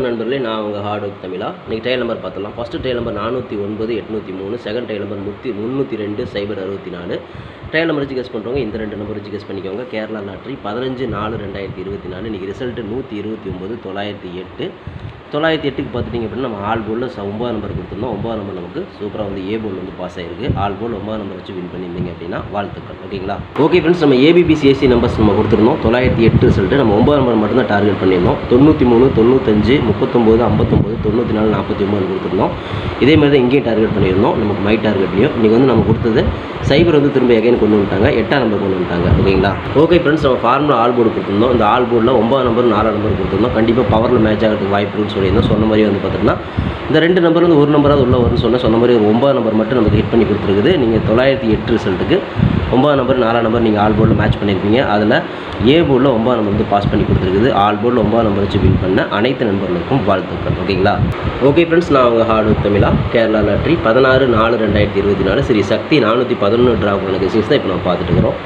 நண்பர்களே நான் உங்கள் ஹார்ட் ஒர்க் தமிழா. இன்றைக்கி டைல் நம்பர் பார்த்தலாம் ஃபஸ்ட்டு டைல் நம்பர் நானூற்றி ஒன்பது எட்நூற்றி மூணு. செகண்ட் டைல் நம்பர் முத்தி முந்நூற்றி ரெண்டு சைபர் அறுபத்தி நாலு. ட்ரையல் நம்பர் வச்சு கெஸ் பண்ணுறவங்க இந்த ரெண்டு நம்பர் வச்சு கெஸ் பண்ணிக்கோங்க. கேரளா லாட்ரி பதினஞ்சு நாலு ரெண்டாயிரத்தி இருபத்தி நாலு. இன்றைக்கி ரிசல்ட்டு நூற்றி இருபத்தி ஒம்பது தொள்ளாயிரத்தி எட்டு. தொள்ளாயிரத்தி எட்டுக்கு பார்த்துட்டிங்க அப்படின்னா நம்ம ஆல் போலில் ஒம்பது நம்பர் கொடுத்துருந்தோம். ஒம்பது நம்பர் நமக்கு சூப்பராக வந்து ஏ போல் வந்து பாஸ் ஆயிருக்கு. ஆல் போல் ஒம்பது நம்பர் வச்சு வின் பண்ணியிருந்தீங்க அப்படின்னா வாழ்த்துக்கள். ஓகேங்களா? ஓகே ஃப்ரெண்ட்ஸ் நம்ம ஏபிபிசிஎஸ்சி நம்பர்ஸ் நம்ம கொடுத்துருந்தோம். தொள்ளாயிரத்தி எட்டு ரிசல்ட்டு நம்ம ஒம்பது நம்பர் மட்டும் தான் டார்கெட் பண்ணியிருந்தோம். தொண்ணூற்றி மூணு தொண்ணூத்தஞ்சு முப்பத்தொம்போது ஐம்பத்தொம்போது தொண்ணூற்றி நாலு நாற்பத்தி ஒம்பது கொடுத்துருந்தோம். இதே மாதிரி தான் இங்கேயும் டார்கெட் பண்ணியிருந்தோம். நமக்கு மை டார்கெட்லையும் இன்றைக்கி வந்து நம்ம கொடுத்தது சைபர் வந்து திரும்ப எகைன் கொண்டு வந்துட்டாங்க. எட்டாம் நம்பர் கொண்டு வந்துட்டாங்க. ஓகேங்களா? ஓகே ஃப்ரெண்ட்ஸ் நம்ம ஃபார்முலா ஆல் போர்டு கொடுத்துருந்தோம். இந்த ஆல் போர்டில் ஒம்பது நம்பர் நாலாம் நம்பர் கொடுத்துருந்தோம். கண்டிப்பாக பவரில் மேட்ச் ஆகிறதுக்கு வாய்ப்புன்னு சொல்லி சொல்லியிருந்தோம் சொன்ன மாதிரி வந்து பார்த்தீங்கன்னா இந்த ரெண்டு நம்பர் வந்து ஒரு நம்பராவது உள்ள வரும்னு சொன்ன சொன்ன மாதிரி ஒரு ஒம்பது நம்பர் மட்டும் நமக்கு ஹிட் பண்ணி கொடுத்துருக்குது. நீங்கள் தொள்ளாயிரத்தி எட்டு ரிசல்ட்டுக்கு ஒம்பது நம்பர் நாலாம் நம்பர் நீங்கள் ஆல் போர்டில் மேட்ச் பண்ணியிருப்பீங்க அதில் ஏ போர்டில் ஒம்பது நம்பர் வந்து பாஸ் பண்ணி கொடுத்துருக்குது. ஆல் போர்டில் ஒம்பது நம்பர் வச்சு வின் பண்ண அனைத்து நண்பர்களுக்கும் வாழ்த்துக்கள். ஓகேங்களா? ஓகே ஃப்ரெண்ட்ஸ் நான் உங்கள் ஹார்டு தமிழா கேரளா லாட்ரி பதினாறு நாலு ரெண்டாயிரத்தி இருபத்தி நாலு. சரி சக்தி நானூற்றி பதினொன்று ட்ரா எனக்கு கேசஸ் தான் இப்போ நம்ம பார்த்துட்டு இருக்கிறோம்.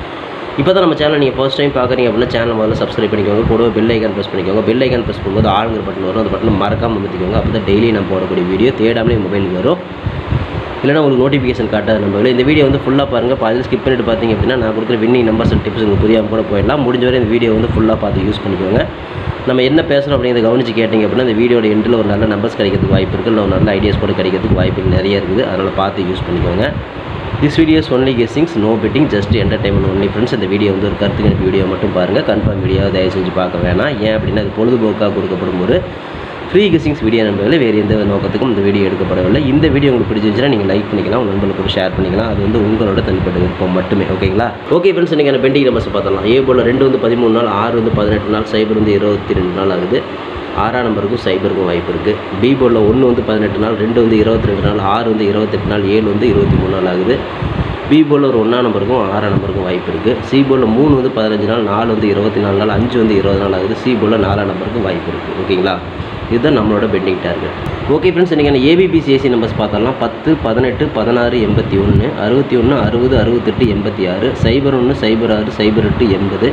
இப்போ தான் நம்ம சேனல் நீங்கள் ஃபஸ்ட் டைம் பார்க்குறீங்க அப்படின்னா சேனல் முதல்ல சப்ஸ்கிரைப் பண்ணிக்கோங்க. கூட பெல் ஐக்கான் ப்ரெஸ் பண்ணிக்கோங்க. பெல் ஐக்கான் ப்ரெஸ் பண்ணும்போது ஆளுங்கிற பட்டன் வரும். அந்த பட்டன் மறக்காமல் அமைத்திக்கோங்க அப்போ தான் டெய்லி நம்ம போடக்கூடிய வீடியோ தேடாமலே மொபைலுக்கு வரும். இல்லைனா உங்களுக்கு நோட்டிஃபிகேஷன் காட்டாத நம்பர்கள் இந்த வீடியோ வந்து ஃபுல்லாக பாருங்கள் பாதி ஸ்கிப் பண்ணிட்டு பார்த்தீங்க அப்படின்னா நான் கொடுக்குற வின்னிங் நம்பர்ஸ் அண்ட் டிப்ஸ் உங்களுக்கு புரியாமல் கூட போயிடலாம். முடிஞ்ச வரை இந்த வீடியோ வந்து ஃபுல்லாக பார்த்து யூஸ் பண்ணிக்கோங்க. நம்ம என்ன பேசுகிறோம் அப்படிங்கிறத கவனிச்சு கேட்டிங்க அப்படின்னா இந்த வீடியோட எண்டில் ஒரு நல்ல நம்பர்ஸ் கிடைக்கிறதுக்கு வாய்ப்பு இருக்குது இல்லை ஒரு நல்ல ஐடியாஸ் கூட கிடைக்கிறதுக்கு வாய்ப்பு நிறைய இருக்குது. அதனால் பார்த்து யூஸ் பண்ணிக்கோங்க. This videos only guessings no betting just entertainment only friends இந்த வீடியோ வந்து ஒரு கருத்து கணிப்பு வீடியோ மட்டும் பாருங்கள் கன்ஃபார்ம் வீடியோ தயவு செஞ்சு பார்க்க வேணாம். ஏன் அப்படின்னா அது பொழுதுபோக்காக கொடுக்கப்படும் ஒரு ஃப்ரீ கெஸ்ஸிங்ஸ் வீடியோ நண்பர்களே வேறு எந்த நோக்கத்துக்கும் இந்த வீடியோ எடுக்கப்படவில்லை. இந்த வீடியோ உங்களுக்கு பிடிச்சிருந்துச்சுன்னா நீங்கள் லைக் பண்ணிக்கலாம். உங்கள் நண்பர்களுக்கு ஷேர் பண்ணிக்கலாம். அது வந்து உங்களோட தனிப்பட்ட விருப்பம் மட்டுமே ஓகேங்களா? ஓகே ஃப்ரெண்ட்ஸ் நீங்கள் பெண்டிங் நம்பர்ஸ் பார்த்தலாம் ஏ போல் ரெண்டு வந்து பதிமூணு நாள் ஆறு வந்து பதினெட்டு நாள் சைபர் வந்து இருபத்தி ரெண்டு நாள் ஆகுது. ஆறாம் நம்பருக்கும் சைபருக்கும் வாய்ப்பு இருக்குது பி போர்டில் ஒன்று வந்து பதினெட்டு நாள் ரெண்டு வந்து இருபத்தி ரெண்டு நாள் ஆறு வந்து இருபத்தெட்டு நாள் ஏழு வந்து இருபத்தி மூணு நாள் ஆகுது. பி போலில் ஒரு ஒன்றாம் நம்பருக்கும் ஆறாம் நம்பருக்கும் வாய்ப்பு இருக்குது சி போலில் மூணு வந்து பதினஞ்சு நாள் நாலு வந்து இருபத்தி நாலு நாள் அஞ்சு வந்து இருபது நாள் ஆகுது. சி போலில் நாலாம் நம்பருக்கும் வாய்ப்பு இருக்குது ஓகேங்களா? இதுதான் நம்மளோட பெண்டிங் டார்கெட். ஓகே ஃப்ரெண்ட்ஸ் இன்றைக்கி ஏபிபிசிஎஸ்சி நம்பர்ஸ் பார்த்தாலாம் பத்து பதினெட்டு பதினாறு எண்பத்தி ஒன்று அறுபத்தி ஒன்று அறுபது அறுபத்தெட்டு எண்பத்தி ஆறு சைபர் ஒன்று சைபர் ஆறு சைபர் எட்டு எண்பது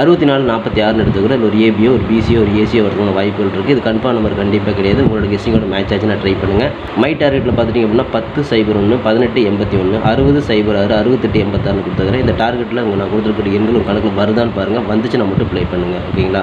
அறுபத்தி நாலு நாற்பத்தி ஆறுன்னு எடுத்துக்கிறோம் இல்லை ஒரு ஏபியோ ஒரு பிசியோ ஒரு ஏசியோ வரதுக்கான வாய்ப்புகள் இருக்குது இது கன்ஃபார்ம் நம்பர் கண்டிப்பாக கிடையாது. உங்களோட கெஸ்டிங்கோட மேட்ச் ஆச்சுன்னா ட்ரை பண்ணுங்கள் மை டார்கெட்டில் பார்த்துட்டிங்க அப்படின்னா பத்து சைபர் ஒன்று பதினெட்டு எண்பத்தி ஒன்று அறுபது சைபர் ஆறு அறுபத்தெட்டு எண்பத்தாறு கொடுத்துக்கிறேன் இந்த டார்கெட்டில் உங்கள் நான் கொடுத்துருக்கிற எண்கள் உங்கள் கணக்கில் வருதான்னு பாருங்கள் வந்துச்சுன்னா மட்டும் ப்ளே பண்ணுங்கள் ஓகேங்களா?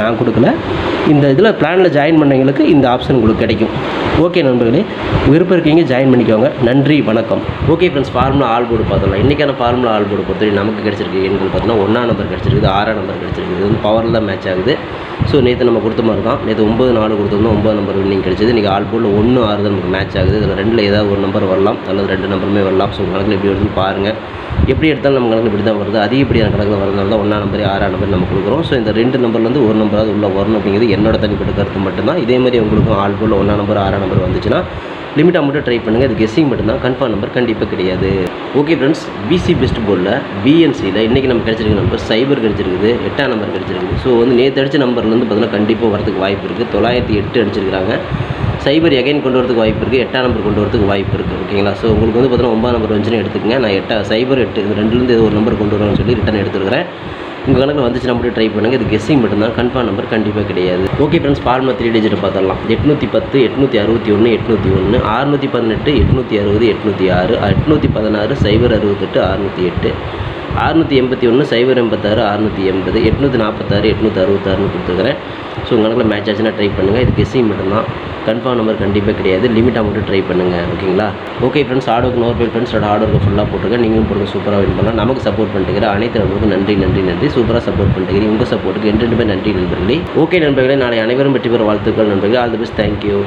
நான் கொடுக்கல. இந்த இதில் பிளானில் ஜாயின் பண்ணவங்களுக்கு இந்த ஆப்ஷன் உங்களுக்கு கிடைக்கும். ஓகே நண்பர்களே விருப்பம் இருக்கீங்க ஜாயின் பண்ணிக்கோங்க. நன்றி வணக்கம். Okay friends formula all board பார்த்தலாம் இன்றைக்கான ஃபார்முலா ஆல் போர்டு பொறுத்தவரை நமக்கு கிடச்சிருக்கு எண்கள் பார்த்தீங்கன்னா ஒன்றா நம்பர் கிடச்சிருக்குது ஆறாம் நம்பர் கிடச்சிருக்குது. இது வந்து பவரில் தான் மேட்ச் ஆகுது. ஸோ நேற்று நம்ம கொடுத்த மாதிரி தான். நேற்று ஒம்பது நாலு கொடுத்துருந்தோம். ஒம்பது நம்பர் வின்னிங் கிடச்சிது. இன்றைக்கி ஆல் போர்டில் ஒன்று ஆறு தான் நமக்கு மேட்ச் ஆகுது. இதில் ரெண்டில் ஏதாவது ஒரு நம்பர் வரலாம். அல்லது ரெண்டு நம்பருமே வரலாம். ஸோ கணக்கில் எப்படி வருதுன்னு பாருங்கள் எப்படி எடுத்தாலும் நம்ம கணக்கு இப்படி தான் வருது. அதிகப்படியான கணக்கில் வரதுனால தான் ஒன்றா நம்பர் ஆறாம் நம்பர் நம்ம கொடுக்குறோம். ஸோ இந்த ரெண்டு நம்பர்லேருந்து ஒரு நம்பராவது உள்ளே வரணும் அப்படிங்கிறது என்னோட தனிப்பட்ட கருத்து மட்டும்தான். இதே மாதிரி உங்களுக்கும் ஆல் போர்டில் ஒன்றா நம்பர் ஆறாம் நம்பர் வந்துச்சுன்னா லிமிட்டாக மட்டும் ட்ரை பண்ணுங்கள் இது கெஸ்ஸிங் மட்டும்தான். கன்ஃபார்ம் நம்பர் கண்டிப்பாக கிடையாது. ஓகே ஃப்ரெண்ட்ஸ் பிசி பெஸ்ட் போர்டில் பிஎன்சியில் இன்றைக்கி நம்ம கிடச்சிருக்க நம்பர் சைபர் கிடச்சிருக்குது எட்டாம் நம்பர் கிடச்சிருக்குது. ஸோ வந்து நேற்று அடித்த நம்பர்லேருந்து பார்த்தீங்கன்னா கண்டிப்பாக வரதுக்கு வாய்ப்பு இருக்குது தொள்ளாயிரத்தி எட்டு அடிச்சிருக்காங்க சைபர் எகைன் கொண்டு வரதுக்கு வாய்ப்பு இருக்குது எட்டாம் நம்பர் கொண்டு வரதுக்கு வாய்ப்பு இருக்குது ஓகேங்களா ஸோ உங்களுக்கு வந்து பார்த்தீங்கன்னா ஒன்பதாம் நம்பர் வந்துச்சுன்னு எடுத்துக்கங்க. நான் எட்டா சைபர் எட்டு இந்த ரெண்டுலேருந்து ஏதோ ஒரு நம்பர் கொண்டு வரணும்னு சொல்லி ரிட்டன் எடுத்துருக்கிறேன். உங்கள் கணக்கில் வந்துச்சுன்னா மட்டும் ட்ரை பண்ணுங்கள் இது கெஸ்ஸிங் மட்டும்தான். கன்ஃபார்ம் நம்பர் கண்டிப்பாக கிடையாது. Okay friends formula three digit பார்த்துடலாம். எட்நூற்றி பத்து எட்நூற்றி அறுபத்தி ஒன்று எட்நூற்றி ஒன்று அறுநூற்றி பதினெட்டு எட்நூற்றி அறுபது எட்நூற்றி ஆறு எட்நூற்றி பதினாறு சைபர் அறுபத்தெட்டு அறுநூற்றி எட்டு. அறுநூற்றி எண்பத்தி ஒன்று சைபர் எண்பத்தாறு அறுநூற்றி எண்பது எட்நூற்றி நாற்பத்தாறு எட்நூற்றி அறுபத்தாறுன்னு கொடுத்துருக்குறேன். ஸோ உங்களுக்கு மேட்ச் ஆச்சுன்னா ட்ரை பண்ணுங்கள் இது கெஸ்ஸிங் மட்டும்தான். கன்ஃபார்ம் நம்பர் கண்டிப்பாக கிடையாது. லிமிட்டாக மட்டும் ட்ரை பண்ணுங்கள் ஓகேங்களா ஓகே ஃப்ரெண்ட்ஸ் ஆர்டருக்கு நோர் பேர் ஃப்ரெண்ட்ஸோட ஆர்டருக்கு ஃபுல்லாக போட்டுருங்க நீங்களும் போடுங்க. சூப்பராக வின் பண்ணலாம். நமக்கு சப்போர்ட் பண்ணிட்டுக்கிற அனைத்து நண்பர்களுக்கும் நன்றி நன்றி நன்றி. சூப்பராக சப்போர்ட் பண்ணிட்டுக்கிறீங்க. உங்கள் சப்போர்ட்டுக்கு என்றெண்டுமே நன்றி நண்பர்களே. ஓகே நண்பர்களே நாளை அனைவரும் வெற்றி பெற வாழ்த்துக்கள் நண்பர்களே. All the best thank you